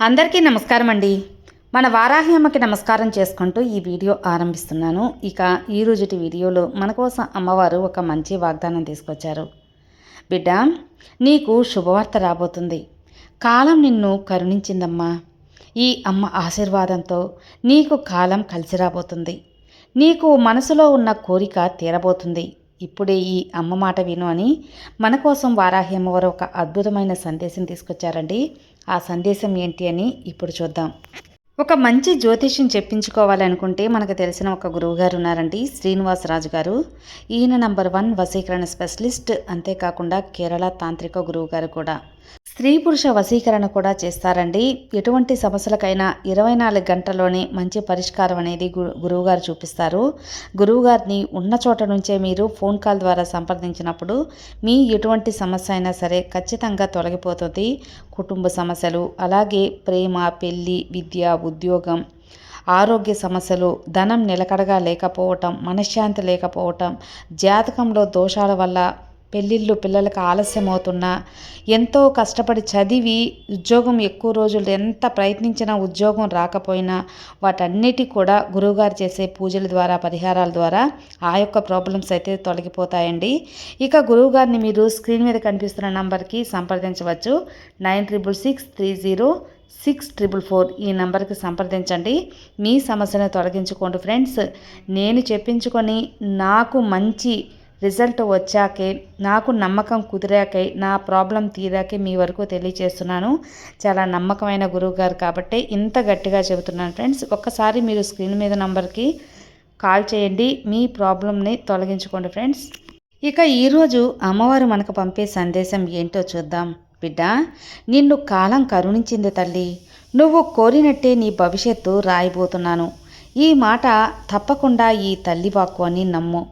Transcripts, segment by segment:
అందరికీ నమస్కారం అండి మన వారాహి అమ్మకి నమస్కారం చేసుకుంటూ ఈ వీడియో ఆరంభిస్తున్నాను. ఇక ఈ రోజుటి వీడియోలో మన కోసం అమ్మవారు ఒక మంచి వాగ్దానం తీసుకొచ్చారు. బిడ్డ నీకు శుభవార్త రాబోతుంది. కాలం నిన్ను కరుణించిందమ్మా. ఈ అమ్మ ఆశీర్వాదంతో నీకు కాలం కలిసి రాబోతుంది. నీకు మనసులో ఉన్న కోరిక తీరబోతుంది. ఇప్పుడే ఈ అమ్మ మాట విను అని మన కోసం వారాహి అమ్మవారు ఒక అద్భుతమైన సందేశం తీసుకొచ్చారండి. ఆ సందేశం ఏంటి అని ఇప్పుడు చూద్దాం. ఒక మంచి జ్యోతిష్యం చెప్పించుకోవాలనుకుంటే మనకు తెలిసిన ఒక గురువుగారు ఉన్నారండి శ్రీనివాసరాజు గారు. ఈయన నంబర్ వన్ వశీకరణ స్పెషలిస్ట్ అంతేకాకుండా కేరళ తాంత్రిక గురువు గారు కూడా. స్త్రీ పురుష వశీకరణ కూడా చేస్తారండి. ఎటువంటి సమస్యలకైనా ఇరవై నాలుగు గంటల్లోనే మంచి పరిష్కారం అనేది గు గురువుగారు చూపిస్తారు. గురువుగారిని ఉన్న చోట నుంచే మీరు ఫోన్ కాల్ ద్వారా సంప్రదించినప్పుడు మీ ఎటువంటి సమస్య అయినా సరే ఖచ్చితంగా తొలగిపోతుంది. కుటుంబ సమస్యలు అలాగే ప్రేమ పెళ్ళి విద్య ఉద్యోగం ఆరోగ్య సమస్యలు ధనం నిలకడగా లేకపోవటం మనశ్శాంతి లేకపోవటం జాతకంలో దోషాల వల్ల పెళ్ళిళ్ళు పిల్లలకు ఆలస్యం అవుతున్నా ఎంతో కష్టపడి చదివి ఉద్యోగం ఎక్కువ రోజులు ఎంత ప్రయత్నించినా ఉద్యోగం రాకపోయినా వాటన్నిటి కూడా గురువుగారు చేసే పూజల ద్వారా పరిహారాల ద్వారా ఆ యొక్క ప్రాబ్లమ్స్ అయితే తొలగిపోతాయండి. ఇక గురువుగారిని మీరు స్క్రీన్ మీద కనిపిస్తున్న నంబర్కి సంప్రదించవచ్చు. Nine triple six three zero six triple four ఈ నెంబర్కి సంప్రదించండి. మీ సమస్యను తొలగించుకోండి ఫ్రెండ్స్. నేను చెప్పించుకొని నాకు మంచి రిజల్ట్ వచ్చాకే నాకు నమ్మకం కుదిరాకే నా ప్రాబ్లం తీరాకే మీ వరకు తెలియచేస్తున్నాను. చాలా నమ్మకమైన గురువు గారు కాబట్టి ఇంత గట్టిగా చెబుతున్నాను ఫ్రెండ్స్. ఒక్కసారి మీరు స్క్రీన్ మీద నంబర్కి కాల్ చేయండి. మీ ప్రాబ్లంని తొలగించుకోండి ఫ్రెండ్స్. ఇక ఈరోజు అమ్మవారు మనకు పంపే సందేశం ఏంటో చూద్దాం. బిడ్డ నిన్ను కాలం కరుణించింది తల్లి. నువ్వు కోరినట్టే నీ భవిష్యత్తు రాయిపోతున్నాను ఈ మాట తప్పకుండా ఈ తల్లి వాక్కు అని నమ్ము.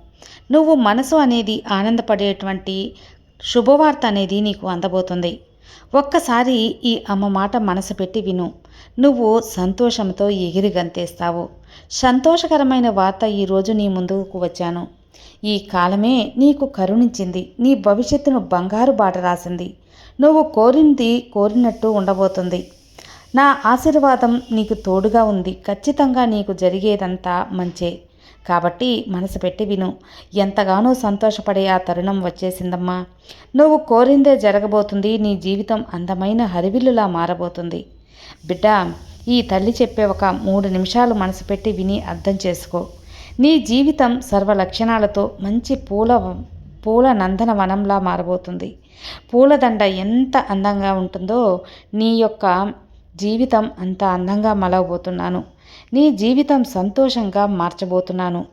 నువ్వు మనసు అనేది ఆనందపడేటువంటి శుభవార్త అనేది నీకు అందబోతుంది. ఒక్కసారి ఈ అమ్మ మాట మనసు పెట్టి విను. నువ్వు సంతోషంతో ఎగిరి గంతేస్తావు. సంతోషకరమైన వార్త ఈరోజు నీ ముందుకు వచ్చాను. ఈ కాలమే నీకు కరుణించింది. నీ భవిష్యత్తును బంగారు బాట రాసింది. నువ్వు కోరింది కోరినట్టు ఉండబోతుంది. నా ఆశీర్వాదం నీకు తోడుగా ఉంది. ఖచ్చితంగా నీకు జరిగేదంతా మంచే. కాబట్టి మనసు పెట్టి విను. ఎంతగానో సంతోషపడే ఆ తరుణం వచ్చేసిందమ్మా. నువ్వు కోరిందే జరగబోతుంది. నీ జీవితం అందమైన హరివిల్లులా మారబోతుంది. బిడ్డ ఈ తల్లి చెప్పే ఒక మూడు నిమిషాలు మనసు పెట్టి విని అర్థం చేసుకో. నీ జీవితం సర్వ లక్షణాలతో మంచి పూల పూల నందన వనంలా మారబోతుంది. పూలదండ ఎంత అందంగా ఉంటుందో నీ యొక్క జీవితం అంత అందంగా మలవబోతున్నాను. నీ జీవితం సంతోషంగా మార్చబోతున్నాను.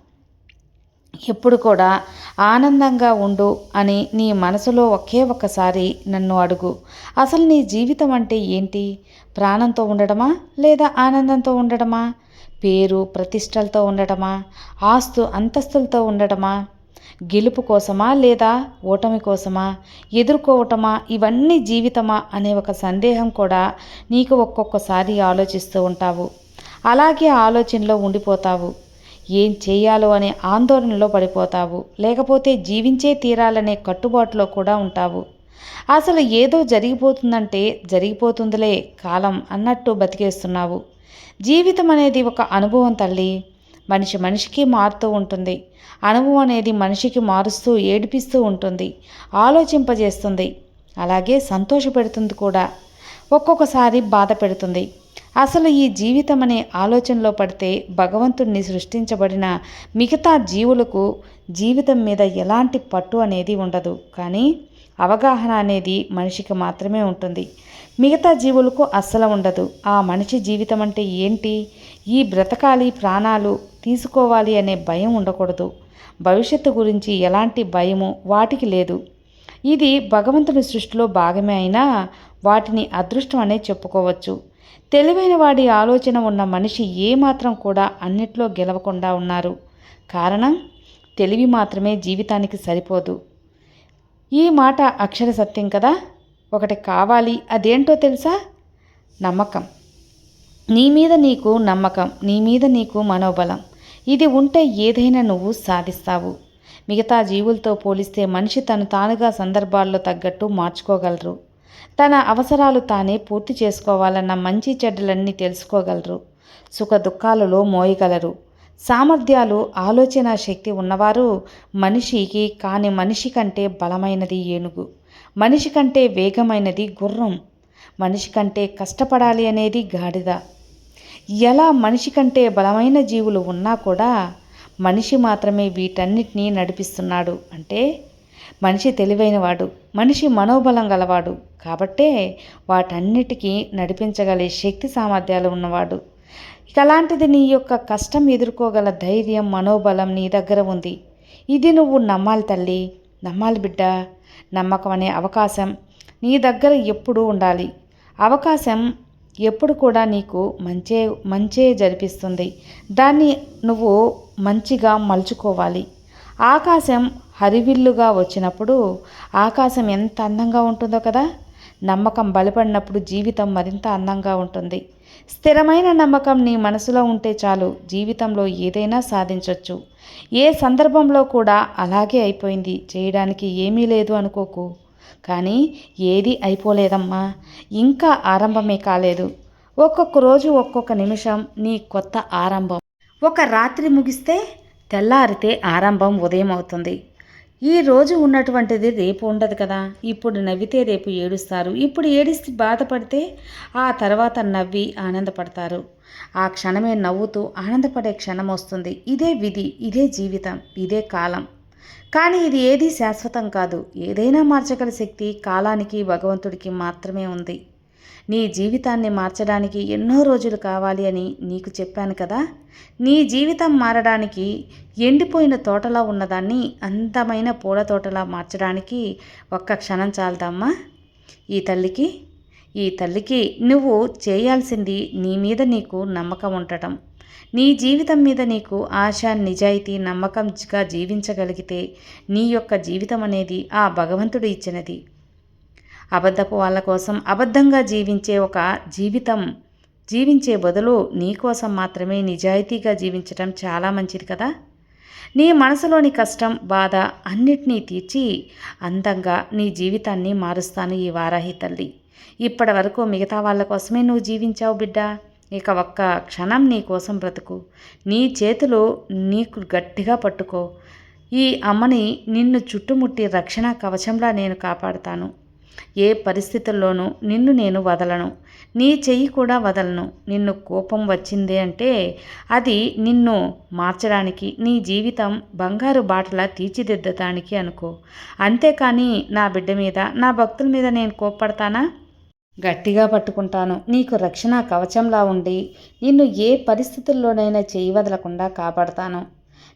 ఎప్పుడు కూడా ఆనందంగా ఉండు అని నీ మనసులో ఒకే ఒక్కసారి నన్ను అడుగు. అసలు నీ జీవితం అంటే ఏంటి? ప్రాణంతో ఉండడమా లేదా ఆనందంతో ఉండడమా పేరు ప్రతిష్టలతో ఉండటమా? ఆస్తు అంతస్తులతో ఉండటమా? గెలుపు కోసమా లేదా ఓటమి కోసమా? ఎదుర్కోవటమా? ఇవన్నీ జీవితమా? అనే ఒక సందేహం కూడా నీకు ఒక్కొక్కసారి ఆలోచిస్తూ ఉంటావు. అలాగే ఆలోచనలో ఉండిపోతావు. ఏం చేయాలో అనే ఆందోళనలో పడిపోతావు. లేకపోతే జీవించే తీరాలనే కట్టుబాటులో కూడా ఉంటావు. అసలు ఏదో జరిగిపోతుందంటే జరిగిపోతుందిలే కాలం అన్నట్టు బతికేస్తున్నావు. జీవితం అనేది ఒక అనుభవం తల్లి. మనిషి మనిషికి మారుతూ ఉంటుంది. అనుభవం అనేది మనిషికి మారుస్తూ ఏడిపిస్తూ ఉంటుంది. ఆలోచింపజేస్తుంది. అలాగే సంతోషపెడుతుంది కూడా. ఒక్కొక్కసారి బాధ పెడుతుంది. అసలు ఈ జీవితం అనే ఆలోచనలో పడితే భగవంతుణ్ణి సృష్టించబడిన మిగతా జీవులకు జీవితం మీద ఎలాంటి పట్టు అనేది ఉండదు. కానీ అవగాహన అనేది మనిషికి మాత్రమే ఉంటుంది. మిగతా జీవులకు అస్సలు ఉండదు. ఆ మనిషి జీవితం అంటే ఏంటి? ఈ బ్రతకాలి ప్రాణాలు తీసుకోవాలి అనే భయం ఉండకూడదు. భవిష్యత్తు గురించి ఎలాంటి భయము వాటికి లేదు. ఇది భగవంతుని సృష్టిలో భాగమే అయినా వాటిని అదృష్టం అనే చెప్పుకోవచ్చు. తెలివైన వాడి ఆలోచన ఉన్న మనిషి ఏమాత్రం కూడా అన్నిట్లో గెలవకుండా ఉన్నారు. కారణం తెలివి మాత్రమే జీవితానికి సరిపోదు. ఈ మాట అక్షర సత్యం కదా? ఒకటి కావాలి అదేంటో తెలుసా? నమ్మకం. నీ మీద నీకు నమ్మకం నీ మీద నీకు మనోబలం. ఇది ఉంటే ఏదైనా నువ్వు సాధిస్తావు. మిగతా జీవులతో పోలిస్తే మనిషి తను తానుగా సందర్భాల్లో తగ్గట్టు మార్చుకోగలరు. తన అవసరాలు తానే పూర్తి చేసుకోవాలన్న మంచి చెడ్డలన్నీ తెలుసుకోగలరు. సుఖ దుఃఖాలలో మోయగలరు. సామర్థ్యాలు ఆలోచన శక్తి ఉన్నవారు మనిషికి కాని మనిషి కంటే బలమైనది ఏనుగు. మనిషి కంటే వేగమైనది గుర్రం. మనిషి కంటే కష్టపడాలి అనేది గాడిద. ఎలా మనిషి కంటే బలమైన జీవులు ఉన్నా కూడా మనిషి మాత్రమే వీటన్నిటినీ నడిపిస్తున్నాడు. అంటే మనిషి తెలివైనవాడు మనిషి మనోబలం గలవాడు. కాబట్టే వాటన్నిటికీ నడిపించగలే శక్తి సామర్థ్యాలు ఉన్నవాడు. ఇక అలాంటిది నీ యొక్క కష్టం ఎదుర్కోగల ధైర్యం మనోబలం నీ దగ్గర ఉంది. ఇది నువ్వు నమ్మాలి తల్లి. నమ్మాలి బిడ్డ. నమ్మకం అనే అవకాశం నీ దగ్గర ఎప్పుడూ ఉండాలి. అవకాశం ఎప్పుడు కూడా నీకు మంచే మంచే జరిపిస్తుంది. దాన్ని నువ్వు మంచిగా మలుచుకోవాలి. ఆకాశం హరివిల్లుగా వచ్చినప్పుడు ఆకాశం ఎంత అందంగా ఉంటుందో కదా? నమ్మకం బలపడినప్పుడు జీవితం మరింత అందంగా ఉంటుంది. స్థిరమైన నమ్మకం నీ మనసులో ఉంటే చాలు జీవితంలో ఏదైనా సాధించవచ్చు ఏ సందర్భంలో కూడా అలాగే అయిపోయింది. చేయడానికి ఏమీ లేదు అనుకోకు. కానీ ఏది అయిపోలేదమ్మా. ఇంకా ఆరంభమే కాలేదు. ఒక్కొక్క రోజు ఒక్కొక్క నిమిషం నీ కొత్త ఆరంభం. ఒక రాత్రి ముగిస్తే తెల్లారితే ఆరంభం ఉదయం అవుతుంది ఈ రోజు ఉన్నటువంటిది రేపు ఉండదు కదా. ఇప్పుడు నవ్వితే రేపు ఏడుస్తారు. ఇప్పుడు ఏడిస్తే బాధపడితే ఆ తర్వాత నవ్వి ఆనందపడతారు. ఆ క్షణమే నవ్వుతూ ఆనందపడే క్షణం వస్తుంది. ఇదే విధి ఇదే జీవితం ఇదే కాలం. కానీ ఇది ఏది శాశ్వతం కాదు. ఏదైనా మార్చగల శక్తి కాలానికి భగవంతుడికి మాత్రమే ఉంది. నీ జీవితాన్ని మార్చడానికి ఎన్నో రోజులు కావాలి అని నీకు చెప్పాను కదా? నీ జీవితం మారడానికి ఎండిపోయిన తోటలా ఉన్నదాన్ని అందమైన పూల తోటలా మార్చడానికి ఒక్క క్షణం చాలదమ్మా. ఈ తల్లికి ఈ తల్లికి నువ్వు చేయాల్సింది నీ మీద నీకు నమ్మకం ఉండటం. నీ జీవితం మీద నీకు ఆశ నిజాయితీ నమ్మకంగా జీవించగలిగితే నీ యొక్క జీవితం అనేది ఆ భగవంతుడు ఇచ్చినది. అబద్ధపు వాళ్ళ కోసం అబద్ధంగా జీవించే ఒక జీవితం జీవించే బదులు నీకోసం మాత్రమే నిజాయితీగా జీవించటం చాలా మంచిది కదా. నీ మనసులోని కష్టం బాధ అన్నిటినీ తీర్చి అందంగా నీ జీవితాన్ని మారుస్తాను ఈ వారాహి తల్లి. ఇప్పటి వరకు మిగతా వాళ్ళ కోసమే నువ్వు జీవించావు బిడ్డ. ఇక ఒక్క క్షణం నీ కోసం బ్రతుకు. నీ చేతులు నీకు గట్టిగా పట్టుకో. ఈ అమ్మని నిన్ను చుట్టుముట్టి రక్షణ కవచంలా నేను కాపాడుతాను. ఏ పరిస్థితుల్లోనూ నిన్ను నేను వదలను. నీ చెయ్యి కూడా వదలను. నిన్ను కోపం వచ్చింది అంటే అది నిన్ను మార్చడానికి నీ జీవితం బంగారు బాటలా తీర్చిదిద్దడానికి అనుకో. అంతేకాని నా బిడ్డ మీద నా భక్తుల మీద నేను కోప్పడతానా? గట్టిగా పట్టుకుంటాను. నీకు రక్షణ కవచంలా ఉండి నిన్ను ఏ పరిస్థితుల్లోనైనా చేయి వదలకుండా కాపాడతాను.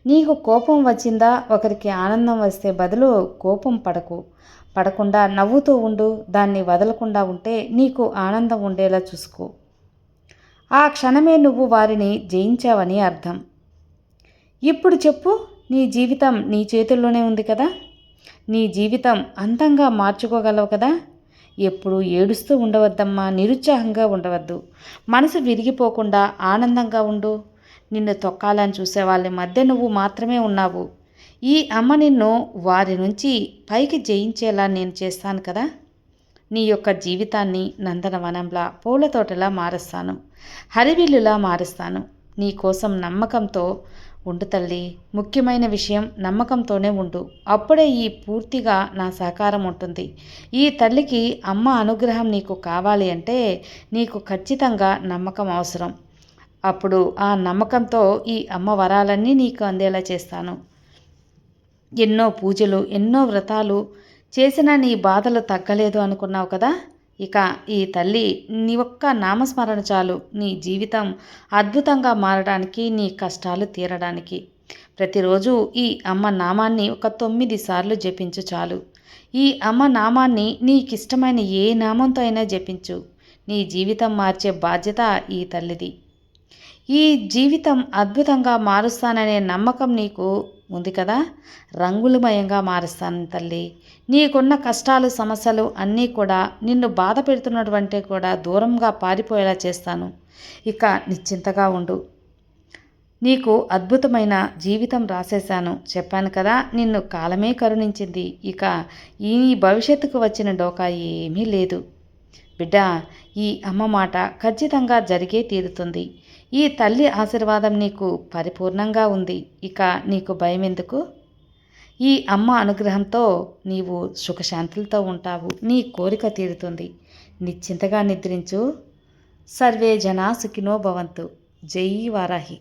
నీకు కోపం వచ్చిందా? ఒకరికి ఆనందం వస్తే బదులు కోపం పడకు. పడకుండా నవ్వుతూ ఉండు. దాన్ని వదలకుండా ఉంటే నీకు ఆనందం ఉండేలా చూసుకో. ఆ క్షణమే నువ్వు వారిని జయించావని అర్థం. ఇప్పుడు చెప్పు నీ జీవితం నీ చేతుల్లోనే ఉంది కదా? నీ జీవితం అందంగా మార్చుకోగలవు కదా? ఎప్పుడు ఏడుస్తూ ఉండవద్దమ్మా. నిరుత్సాహంగా ఉండవద్దు. మనసు విరిగిపోకుండా ఆనందంగా ఉండు. నిన్ను తొక్కాలని చూసే వాళ్ళ మధ్య నువ్వు మాత్రమే ఉన్నావు. ఈ అమ్మ నిన్ను వారి నుంచి పైకి జయించేలా నేను చేస్తాను కదా? నీ యొక్క జీవితాన్ని నందనవనంలా పూల తోటలా మారుస్తాను. హరివిల్లులా మారుస్తాను. నీ కోసం నమ్మకంతో ఉండు తల్లి. ముఖ్యమైన విషయం నమ్మకంతోనే ఉండు. అప్పుడే ఈ పూర్తిగా నా సహకారం ఉంటుంది. ఈ తల్లికి అమ్మ అనుగ్రహం నీకు కావాలి అంటే నీకు ఖచ్చితంగా నమ్మకం అవసరం. అప్పుడు ఆ నమ్మకంతో ఈ అమ్మ వరాలన్నీ నీకు అందేలా చేస్తాను. ఎన్నో పూజలు ఎన్నో వ్రతాలు చేసిన నీ బాధలు తగ్గలేదు అనుకున్నావు కదా? ఇక ఈ తల్లి నీ ఒక్క నామస్మరణ చాలు. నీ జీవితం అద్భుతంగా మారడానికి నీ కష్టాలు తీరడానికి. ప్రతిరోజు ఈ అమ్మ నామాన్ని ఒక తొమ్మిది సార్లు జపించు చాలు. ఈ అమ్మ నామాన్ని నీకిష్టమైన ఏ నామంతో అయినా జపించు. నీ జీవితం మార్చే బాధ్యత ఈ తల్లిది. ఈ జీవితం అద్భుతంగా మారుస్తాననే నమ్మకం నీకు ఉంది కదా? రంగులమయంగా మారుస్తాను తల్లి. నీకున్న కష్టాలు సమస్యలు అన్నీ కూడా నిన్ను బాధ పెడుతున్నటువంటి కూడా దూరంగా పారిపోయేలా చేస్తాను. ఇక నిశ్చింతగా ఉండు. నీకు అద్భుతమైన జీవితం రాసేశాను. చెప్పాను కదా నిన్ను కాలమే కరుణించింది. ఇక ఈ భవిష్యత్తుకు వచ్చిన డోకా ఏమీ లేదు. బిడ్డ ఈ అమ్మ మాట ఖచ్చితంగా జరిగే తీరుతుంది. ఈ తల్లి ఆశీర్వాదం నీకు పరిపూర్ణంగా ఉంది. ఇక నీకు భయం ఎందుకు ఈ అమ్మ అనుగ్రహంతో నీవు సుఖశాంతులతో ఉంటావు. నీ కోరిక తీరుతుంది. నిశ్చింతగా నిద్రించు. సర్వే జనా సుఖినో భవంతు. జై వారాహి.